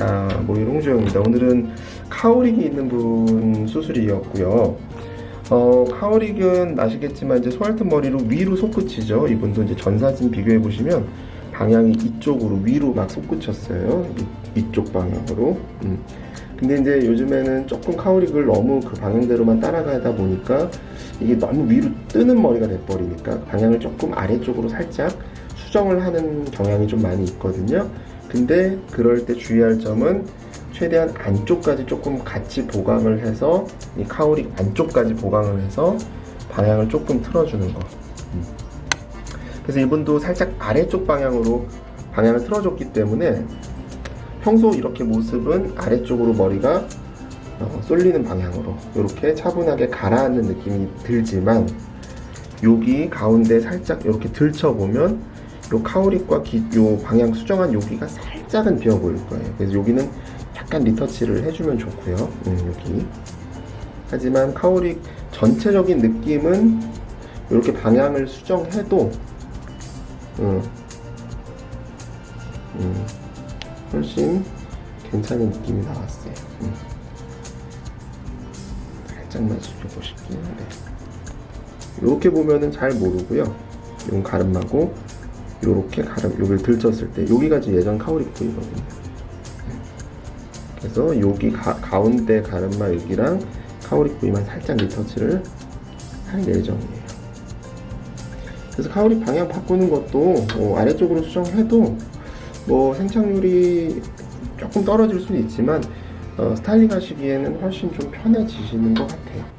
아, 모의 홍조영입니다. 오늘은 카오릭이 있는 분 수술이었고요. 어, 카오릭은 아시겠지만 이제 소알튼 머리로 위로 솟구치죠. 이분도 이제 전 사진 비교해 보시면 방향이 이쪽으로 위로 막 솟구쳤어요. 이, 이쪽 방향으로. 음. 근데 이제 요즘에는 조금 카오릭을 너무 그 방향대로만 따라가다 보니까 이게 너무 위로 뜨는 머리가 돼버리니까 방향을 조금 아래쪽으로 살짝 수정을 하는 경향이 좀 많이 있거든요. 근데 그럴 때 주의할 점은 최대한 안쪽까지 조금 같이 보강을 해서 이 카오릭 안쪽까지 보강을 해서 방향을 조금 틀어주는 거. 음. 그래서 이분도 살짝 아래쪽 방향으로 방향을 틀어줬기 때문에 평소 이렇게 모습은 아래쪽으로 머리가 어, 쏠리는 방향으로 이렇게 차분하게 가라앉는 느낌이 들지만 여기 가운데 살짝 이렇게 들쳐보면 요 카오릭과 기, 요 방향 수정한 여기가 살짝은 비어 보일 거예요. 그래서 여기는 약간 리터치를 해주면 좋고요. 음, 여기. 하지만 카오릭 전체적인 느낌은 이렇게 방향을 수정해도 음, 음, 훨씬 괜찮은 느낌이 나왔어요. 음. 살짝만 숙여보실게요. 네. 이렇게 보면은 잘 모르고요. 이건 가름마고 요렇게 가름 여기를 들쳤을 때 여기가 지금 예전 카오릭 부위거든요. 그래서 여기 가, 가운데 가름마 여기랑 카오릭 부위만 살짝 리터치를 할 예정이에요. 그래서 카오릭 방향 바꾸는 것도 뭐 아래쪽으로 수정해도 뭐 생착률이 조금 떨어질 수는 있지만 어, 스타일링 하시기에는 훨씬 좀 편해지시는 것 같아요.